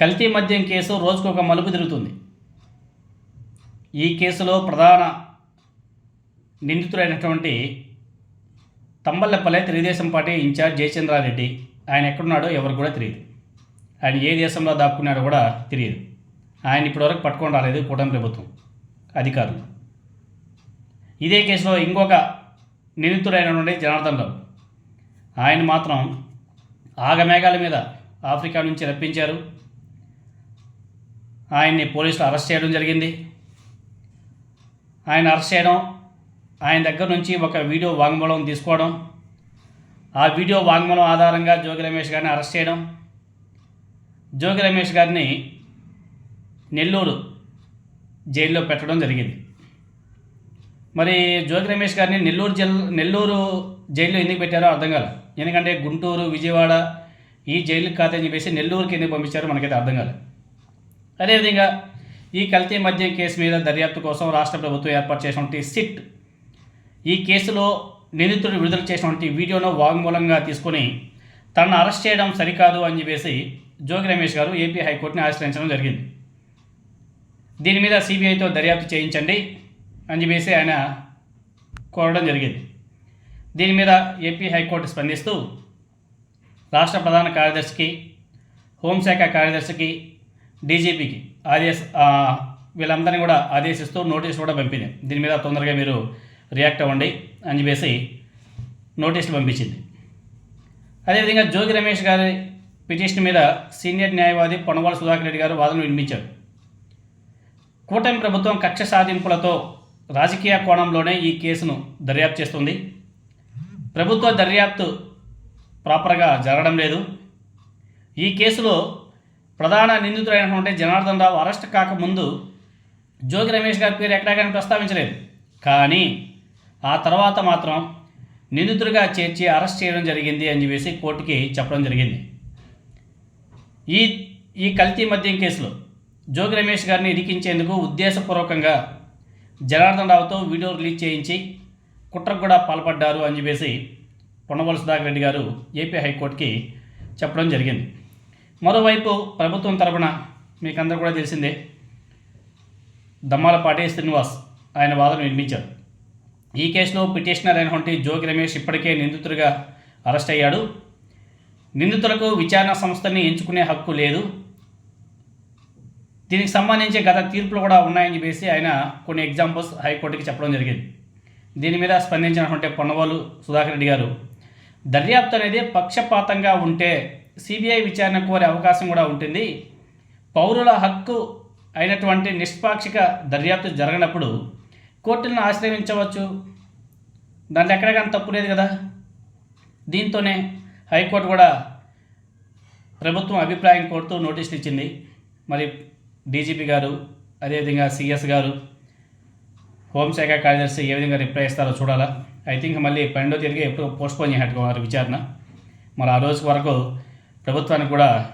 కల్తీ మద్యం కేసు రోజుకు ఒక మలుపు తిరుగుతుంది. ఈ కేసులో ప్రధాన నిందితుడైనటువంటి తంబల్లపల్లె తెలుగుదేశం పార్టీ ఇన్ఛార్జ్ జయచంద్రారెడ్డి ఆయన ఎక్కడున్నాడో ఎవరు కూడా తెలియదు. ఆయన ఏ దేశంలో దాక్కున్నాడో కూడా తెలియదు. ఆయన ఇప్పటివరకు పట్టుకొని రాలేదు కూటమి ప్రభుత్వం అధికారులు. ఇదే కేసులో ఇంకొక నిందితుడైనటువంటి జనార్దన్ రావు ఆయన మాత్రం ఆగమేఘాల మీద ఆఫ్రికా నుంచి రప్పించారు. ఆయన్ని పోలీసులు అరెస్ట్ చేయడం జరిగింది. ఆయన అరెస్ట్ చేయడం ఆయన దగ్గర నుంచి ఒక వీడియో వాంగ్మూలం తీసుకోవడం ఆ వీడియో వాంగ్మూలం ఆధారంగా జోగి రమేష్ గారిని అరెస్ట్ చేయడం. జోగి రమేష్ గారిని నెల్లూరు జైల్లో పెట్టడం జరిగింది. మరి జోగి రమేష్ గారిని నెల్లూరు జైలు నెల్లూరు జైల్లో ఎందుకు పెట్టారో అర్థం కాలేదు ఎందుకంటే గుంటూరు విజయవాడ ఈ జైలుకి కాదని చెప్పేసి నెల్లూరుకి ఎందుకు పంపించారో మనకైతే అర్థం కాలేదు అదేవిధంగా ఈ కల్తీ మద్యం కేసు మీద దర్యాప్తు కోసం రాష్ట్ర ప్రభుత్వం ఏర్పాటు చేసినటువంటి సిట్ ఈ కేసులో నిందితుడు విడుదల చేసినటువంటి వీడియోను వాంగ్మూలంగా తీసుకొని తనను అరెస్ట్ చేయడం సరికాదు అని చెప్పేసి జోగి రమేష్ గారు ఏపీ హైకోర్టుని ఆశ్రయించడం జరిగింది. దీని మీద సిబిఐతో దర్యాప్తు చేయించండి అని చెప్పేసి ఆయన కోరడం జరిగింది. దీని మీద ఏపీ హైకోర్టు స్పందిస్తూ రాష్ట్ర ప్రధాన కార్యదర్శికి హోంశాఖ కార్యదర్శికి డీజీపీకి ఆదేశ వీళ్ళందరినీ కూడా ఆదేశిస్తూ నోటీసులు కూడా పంపింది. దీని మీద తొందరగా మీరు రియాక్ట్ అవ్వండి అని చెప్పేసి నోటీసులు పంపించింది. అదేవిధంగా జోగి రమేష్ గారి పిటిషన్ మీద సీనియర్ న్యాయవాది పొనవాళ్ళ సుధాకర్ రెడ్డి గారు వాదన వినిపించారు. కూటమి ప్రభుత్వం కక్ష సాధింపులతో రాజకీయ కోణంలోనే ఈ కేసును దర్యాప్తు చేస్తుంది. ప్రభుత్వ దర్యాప్తు ప్రాపర్గా జరగడం లేదు. ఈ కేసులో ప్రధాన నిందితుడైనటువంటి జనార్దన్ రావు అరెస్ట్ కాకముందు జోగి రమేష్ గారి పేరు ఎక్కడా కానీ ప్రస్తావించలేదు. కానీ ఆ తర్వాత మాత్రం నిందితుడిగా చేర్చి అరెస్ట్ చేయడం జరిగింది అని చెప్పేసి కోర్టుకి చెప్పడం జరిగింది. ఈ ఈ కల్తీ మద్యం కేసులో జోగి రమేష్ గారిని ఇరికించేందుకు ఉద్దేశపూర్వకంగా జనార్దన్ రావుతో వీడియో రిలీజ్ చేయించి కుట్రకు కూడా పాల్పడ్డారు అని చెప్పేసి పొన్నవల సుధాకర్ రెడ్డి గారు ఏపీ హైకోర్టుకి చెప్పడం జరిగింది. మరోవైపు ప్రభుత్వం తరపున మీకు కూడా తెలిసిందే దమ్మాలపాటి శ్రీనివాస్ ఆయన వాదన నిర్మించారు ఈ కేసులో పిటిషనర్ అయినటువంటి జోగి రమేష్ ఇప్పటికే నిందితుడిగా అరెస్ట్ అయ్యాడు. నిందితులకు విచారణ సంస్థని ఎంచుకునే హక్కు లేదు. దీనికి సంబంధించి గత తీర్పులు కూడా ఉన్నాయని చెప్పేసి ఆయన కొన్ని ఎగ్జాంపుల్స్ హైకోర్టుకి చెప్పడం జరిగింది. దీని మీద స్పందించినటువంటి పొన్నవాలు సుధాకర్ రెడ్డి గారు దర్యాప్తు అనేది పక్షపాతంగా ఉంటే సిబిఐ విచారణ కోరే అవకాశం కూడా ఉంటుంది. పౌరుల హక్కు అయినటువంటి నిష్పాక్షిక దర్యాప్తు జరగనప్పుడు కోర్టులను ఆశ్రయించవచ్చు. దాంట్లో ఎక్కడికైనా తప్పు లేదు కదా. దీంతోనే హైకోర్టు కూడా ప్రభుత్వం అభిప్రాయం కోరుతూ నోటీసులు ఇచ్చింది. మరి డీజీపీ గారు అదేవిధంగా సిఎస్ గారు హోంశాఖ కార్యదర్శి ఏ విధంగా రిప్లై ఇస్తారో చూడాలా. ఐ థింక్ మళ్ళీ పన్నెండో తేదీకి ఎప్పుడు పోస్ట్పోన్ చేసినట్టున్నారు విచారణ. మరి ఆ రోజు వరకు ప్రభుత్వానికి కూడా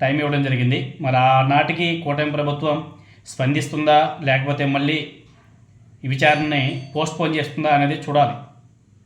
టైం ఇవ్వడం జరిగింది. మరి ఆ నాటికి కూటమి ప్రభుత్వం స్పందిస్తుందా? లేకపోతే మళ్ళీ ఈ విచారణని పోస్ట్పోన్ చేస్తుందా అనేది చూడాలి.